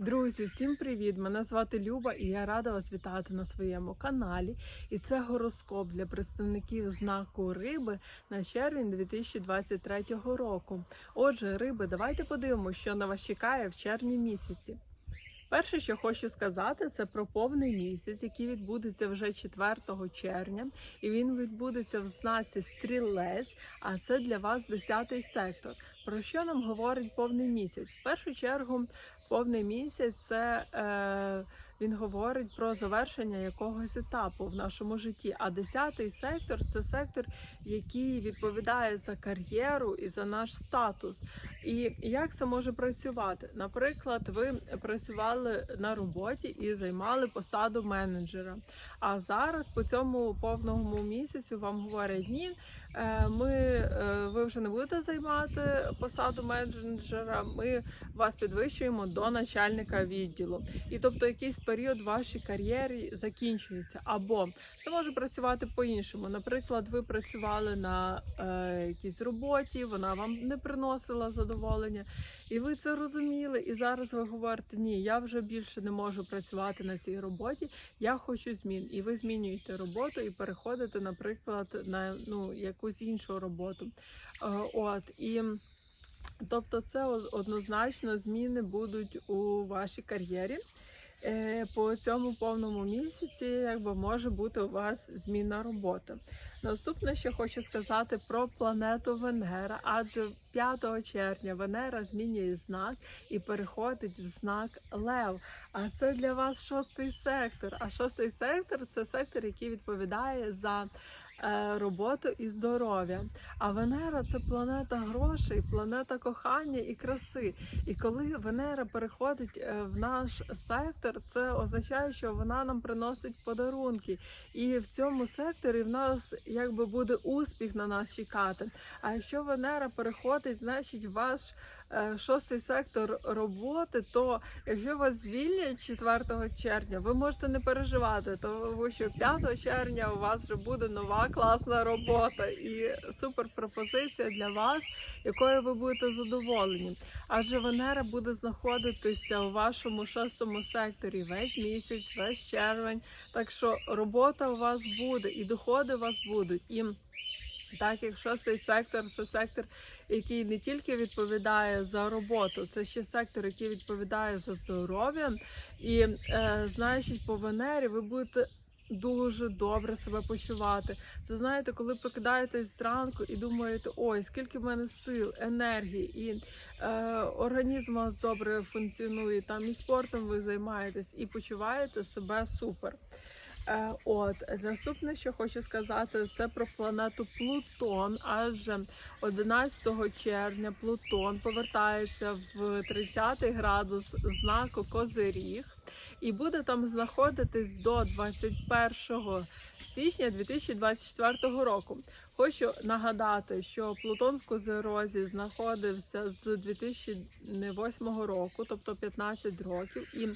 Друзі, всім привіт! Мене звати Люба і я рада вас вітати на своєму каналі. І це гороскоп для представників знаку риби на червень 2023 року. Отже, риби, давайте подивимося, що на вас чекає в червні місяці. Перше, що хочу сказати, це про повний місяць, який відбудеться вже 4 червня, і він відбудеться в знаці стрілець. А це для вас 10-й сектор. Про що нам говорить повний місяць? В першу чергу, повний місяць це е, він говорить про завершення якогось етапу в нашому житті. А 10-й сектор це сектор, який відповідає за кар'єру і за наш статус. І як це може працювати? Наприклад, ви працювали на роботі і займали посаду менеджера. А зараз по цьому повному місяцю вам говорять ні. е, Ми е, ви вже не будете займати посаду менеджера. Ми вас підвищуємо до начальника відділу. І тобто якийсь період в вашій кар'єрі закінчується. Або це може працювати по-іншому. Наприклад, ви працювали на е, якійсь роботі, вона вам не приносила задоволення, і ви це розуміли. І зараз ви говорите: ні, я вже більше не можу працювати на цій роботі. Я хочу змін. І ви змінюєте роботу і переходите, наприклад, на ну якусь іншу роботу. Е, От і. Тобто, це однозначно зміни будуть у вашій кар'єрі. Е, По цьому повному місяці, якби може бути у вас зміна роботи. Наступне, що хочу сказати про планету Венера, адже 5 червня Венера змінює знак і переходить в знак Лев. А це для вас шостий сектор. А шостий сектор це сектор, який відповідає за роботу і здоров'я. А Венера це планета грошей, планета кохання і краси. І коли Венера переходить е, в наш сектор, це означає, що вона нам приносить подарунки. І в цьому секторі в нас якби буде успіх на нас чекати. А якщо Венера переходить, значить ваш е, шостий сектор роботи, то якщо вас звільнять 4 червня, ви можете не переживати, тому що 5 червня у вас вже буде нова класна робота і супер пропозиція для вас, якою ви будете задоволені. Адже Венера буде знаходитися у вашому шостому секторі весь місяць, весь червень. Так що робота у вас буде, і доходи у вас будуть. І так як шостий сектор це сектор, який не тільки відповідає за роботу, це ще сектор, який відповідає за здоров'я. І е, значить, по Венері ви будете. Дуже добре себе почувати. Це знаєте, коли прокидаєтесь зранку і думаєте, ой, скільки в мене сил, енергії, і е, організм у вас добре функціонує, там і спортом ви займаєтесь, і почуваєте себе супер. Е, От наступне, що хочу сказати, це про планету Плутон. Адже 11 червня Плутон повертається в 30 градус знаку Козиріг і буде там знаходитись до 21 січня 2024 року. Хочу нагадати, що Плутон в Козирозі знаходився з 2008 року, тобто 15 років, і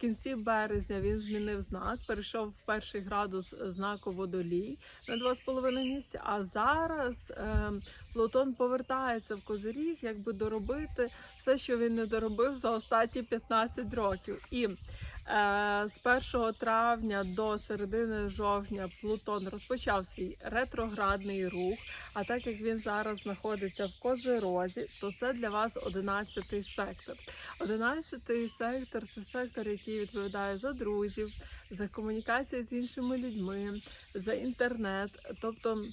кінці березня він змінив знак, перейшов в перший градус знаку водолій на 2,5 місця. А зараз е, Плутон повертається в Козиріг, якби доробити все, що він не доробив за останні 15 років. І Е, З 1 травня до середини жовтня Плутон розпочав свій ретроградний рух. А так як він зараз знаходиться в Козирозі, то це для вас 11 сектор. 11 сектор це сектор, який відповідає за друзів, за комунікацію з іншими людьми, за інтернет. Тобто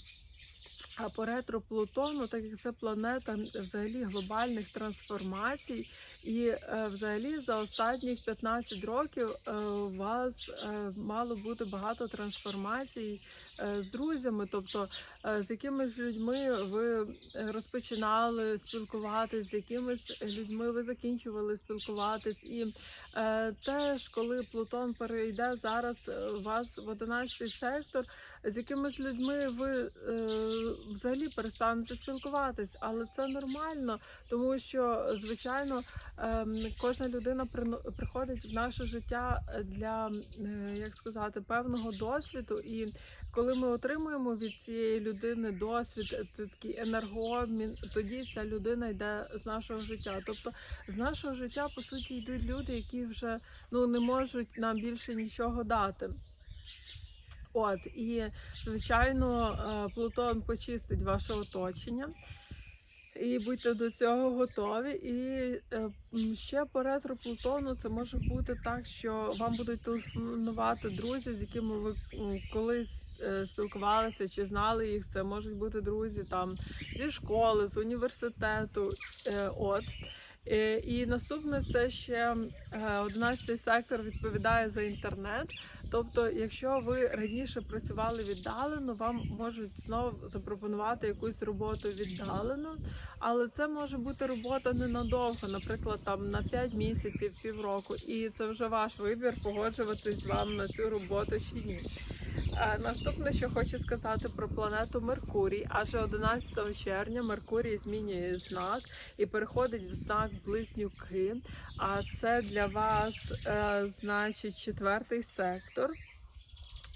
а по ретро Плутону, так як це планета взагалі глобальних трансформацій, і е, взагалі за останніх 15 років е, у вас е, мало бути багато трансформацій з друзями, тобто е, з якимись людьми ви е, розпочинали спілкуватись, з якимись людьми ви закінчували спілкуватись, і е, теж коли Плутон перейде зараз е, у вас в 11 сектор, з якимись людьми ви е, взагалі перестанете спілкуватись, але це нормально, тому що звичайно ем, кожна людина приходить в наше життя для е, як сказати певного досвіду, і коли коли ми отримуємо від цієї людини досвід, такий енергообмін, тоді ця людина йде з нашого життя. Тобто з нашого життя по суті йдуть люди, які вже ну не можуть нам більше нічого дати. От і звичайно, е, Плутон почистить ваше оточення. І будьте до цього готові. І е, ще по ретро Плутону це може бути так, що вам будуть телефонувати друзі, з якими ви колись спілкувалися чи знали їх. Це можуть бути друзі там зі школи, з університету. Е, от. Е, І наступне це ще е, 11 сектор відповідає за інтернет. Тобто, якщо ви раніше працювали віддалено, вам можуть знову запропонувати якусь роботу віддалено, але це може бути робота ненадовго, наприклад, там на 5 місяців, півроку, і це вже ваш вибір погоджуватись вам на цю роботу чи ні. Е, Наступне, що хочу сказати про планету Меркурій, адже 11 червня Меркурій змінює знак і переходить в знак Близнюки. А це для вас е, значить четвертий сектор.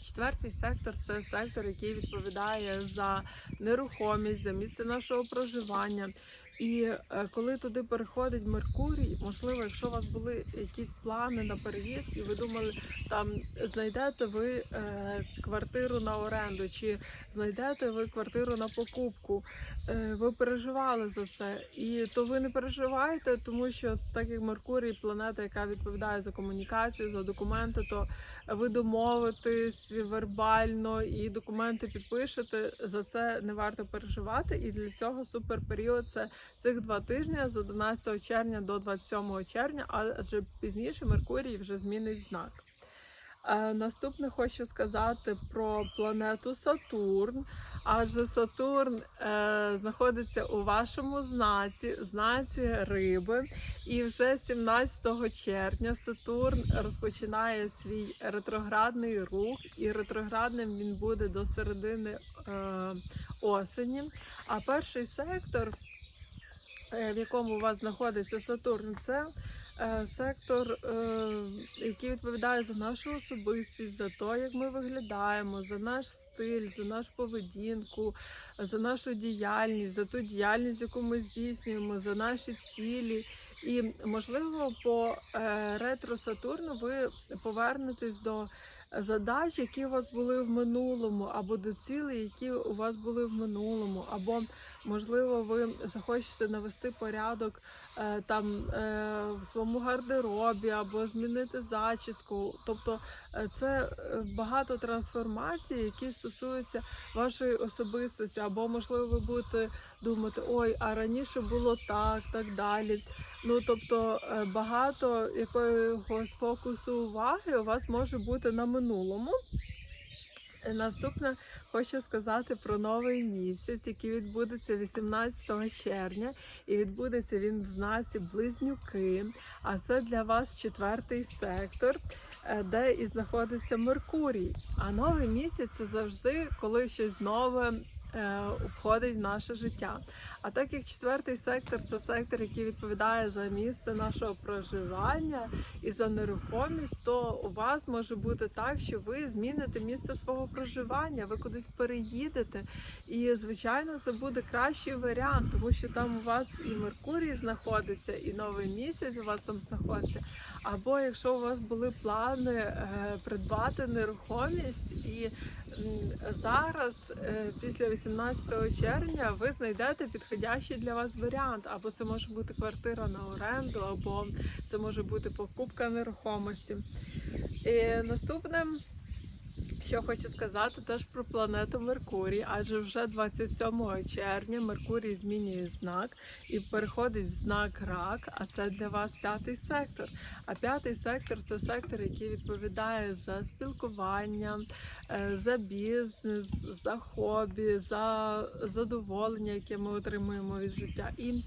Четвертий сектор це сектор, який відповідає за нерухомість, за місце нашого проживання. І е, коли туди переходить Меркурій, можливо, якщо у вас були якісь плани на переїзд, і ви думали, там знайдете ви е, квартиру на оренду, чи знайдете ви квартиру на покупку, е, ви переживали за це, і то ви не переживаєте, тому що так як Меркурій, планета, яка відповідає за комунікацію, за документи, то ви домовитесь вербально і документи підпишете. За це не варто переживати. І для цього супер період це цих два тижні з 11 червня до 27 червня, адже пізніше Меркурій вже змінить знак. Е, Наступне хочу сказати про планету Сатурн. Адже Сатурн е, знаходиться у вашому знаці, знаці риби. І вже 17 червня Сатурн розпочинає свій ретроградний рух, і ретроградним він буде до середини е, осені. А перший сектор, в якому у вас знаходиться Сатурн, це е, сектор, е, який відповідає за нашу особистість, за те, як ми виглядаємо, за наш стиль, за нашу поведінку, за нашу діяльність, за ту діяльність, яку ми здійснюємо, за наші цілі. І можливо, по е, ретро Сатурну ви повернетесь до задач, які у вас були в минулому, або до цілей, які у вас були в минулому, або можливо, ви захочете навести порядок е, там е, в своєму гардеробі, або змінити зачіску. Тобто е, це багато трансформацій, які стосуються вашої особистості, або можливо, ви будете думати, ой, а раніше було так, так далі. Ну тобто е, багато якогось фокусу уваги у вас може бути на минулому. Е, Наступне хочу сказати про новий місяць, який відбудеться 18 червня, і відбудеться він в знаці Близнюки. А це для вас четвертий сектор, е, де і знаходиться Меркурій. А новий місяць це завжди коли щось нове входить в наше життя. А так як четвертий сектор це сектор, який відповідає за місце нашого проживання і за нерухомість, то у вас може бути так, що ви зміните місце свого проживання, ви кудись переїдете. І звичайно, це буде кращий варіант, тому що там у вас і Меркурій знаходиться, і новий місяць у вас там знаходиться. Або якщо у вас були плани е, придбати нерухомість і зараз, е, після 18 червня, ви знайдете підходящий для вас варіант. Або це може бути квартира на оренду, або це може бути покупка нерухомості. І наступне. Що хочу сказати теж про планету Меркурій, адже вже 27 червня Меркурій змінює знак і переходить в знак рак, а це для вас п'ятий сектор. А п'ятий сектор це сектор, який відповідає за спілкування, е, за бізнес, за хобі, за задоволення, яке ми отримуємо від життя. І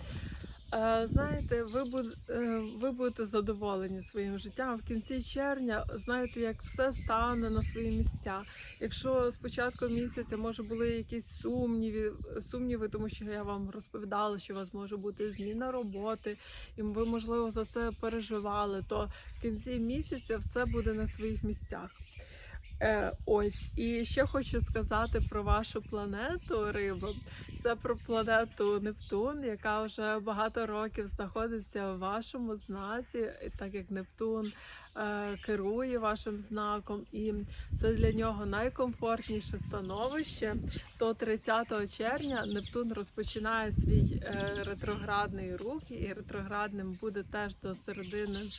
Знаєте, ви е, ви будете задоволені своїм життям. В кінці червня знаєте, як все стане на свої місця. Якщо з початку місяця може були якісь сумніви, сумніви, тому що я вам розповідала, що у вас може бути зміна роботи, і ви можливо за це переживали, то в кінці місяця все буде на своїх місцях. Е, ось і ще хочу сказати про вашу планету риби. Це про планету Нептун, яка вже багато років знаходиться в вашому знаці, так як Нептун е, керує вашим знаком, і це для нього найкомфортніше становище. То 30 червня Нептун розпочинає свій е, ретроградний рух, і ретроградним буде теж до середини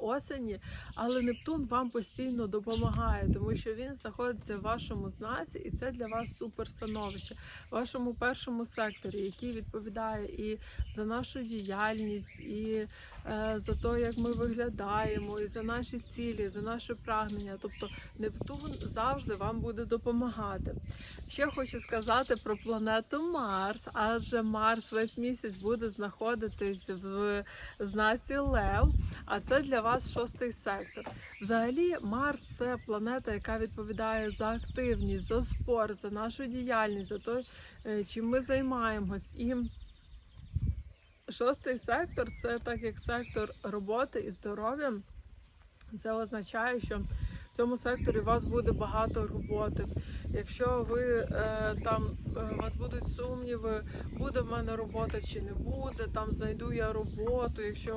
осені, але Нептун вам постійно допомагає, тому що він знаходиться в вашому знаці, і це для вас супер становище. В вашому першому секторі, який відповідає і за нашу діяльність, і е, за те, як ми виглядаємо, і за наші цілі, за наше прагнення. Тобто Нептун завжди вам буде допомагати. Ще хочу сказати про планету Марс, адже Марс весь місяць буде знаходитись в знаці Лев. А це для вас шостий сектор. Взагалі, Марс це планета, яка відповідає за активність, за спорт, за нашу діяльність, за те, е, чим ми займаємось. І шостий сектор це так як сектор роботи і здоров'я. Це означає, що цьому секторі у вас буде багато роботи. Якщо ви е, там е, у вас будуть сумніви, буде в мене робота чи не буде, там знайду я роботу. Якщо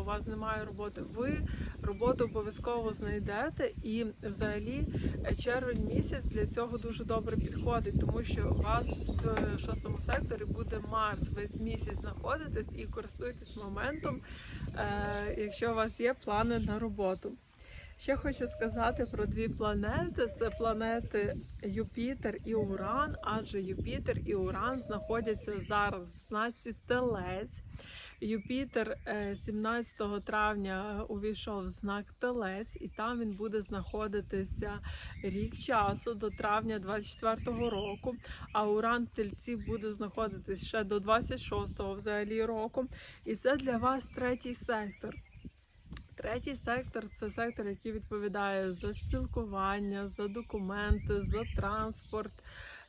у вас немає роботи, ви роботу обов'язково знайдете. І взагалі е, червень місяць для цього дуже добре підходить, тому що у вас в шостому секторі буде Марс весь місяць знаходитись і користуйтесь моментом, е, якщо у вас є плани на роботу. Ще хочу сказати про дві планети: це планети Юпітер і Уран, адже Юпітер і Уран знаходяться зараз в знаці Телець. Юпітер е, 17 травня увійшов в знак Телець, і там він буде знаходитися рік часу до травня 24-го року. А Уран Тельці буде знаходитись ще до 26-го взагалі року. І це для вас третій сектор. Третій сектор це сектор, який відповідає за спілкування, за документи, за транспорт,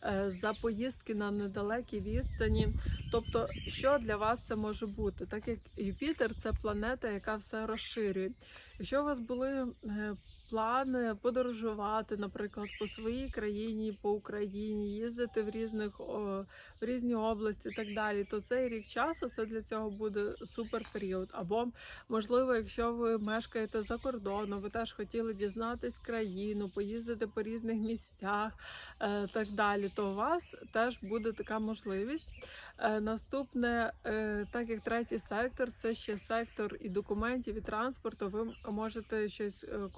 е, за поїздки на недалекі відстані. Тобто, що для вас це може бути? Так як Юпітер це планета, яка все розширює. Якщо у вас були плани подорожувати, наприклад, по своїй країні, по Україні, їздити в різних в різні області, і так далі, то цей рік часу це для цього буде супер період. Або можливо, якщо ви мешкаєте за кордоном, ви теж хотіли дізнатись країну, поїздити по різних місцях, е, так далі, то у вас теж буде така можливість. Е, наступне, е, так як третій сектор, це ще сектор і документів, і транспорту. Ви можете щось е,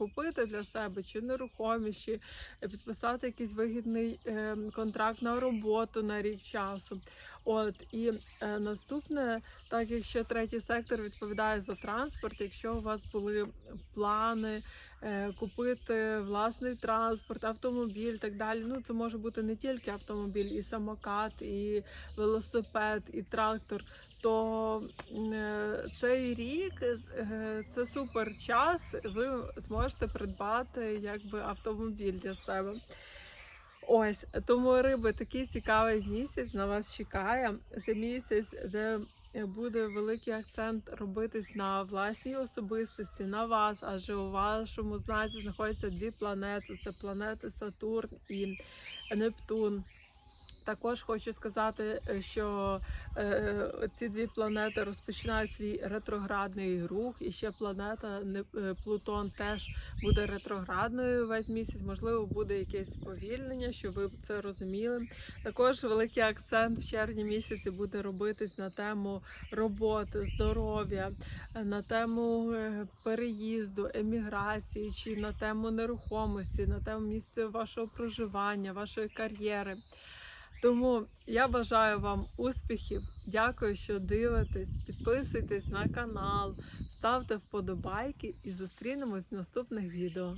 купити для себе, чи нерухомість, чи підписати якийсь вигідний е, контракт на роботу на рік часу. От і е, наступне, так як ще третій сектор відповідає за транспорт, якщо у вас були плани. е, Купити власний транспорт, автомобіль, так далі. Ну це може бути не тільки автомобіль, і самокат, і велосипед, і трактор. То е, цей рік е, це супер час. Ви зможете придбати якби автомобіль для себе. Ось тому риби такий цікавий місяць на вас чекає. Це місяць, де буде великий акцент робитись на власній особистості, на вас, адже у вашому знаці знаходяться дві планети: це планети Сатурн і Нептун. Також хочу сказати, е, що е, ці дві планети розпочинають свій ретроградний рух, і ще планета Не- е, Плутон теж буде ретроградною весь місяць. Можливо, буде якесь сповільнення, щоб ви це розуміли. Також великий акцент в червні місяці буде робитись на тему роботи, здоров'я, е, на тему е, переїзду, еміграції чи на тему нерухомості, на тему місця вашого проживання, вашої кар'єри. Тому я бажаю вам успіхів. Дякую, що дивитесь. Підписуйтесь на канал, ставте вподобайки і зустрінемось в наступних відео.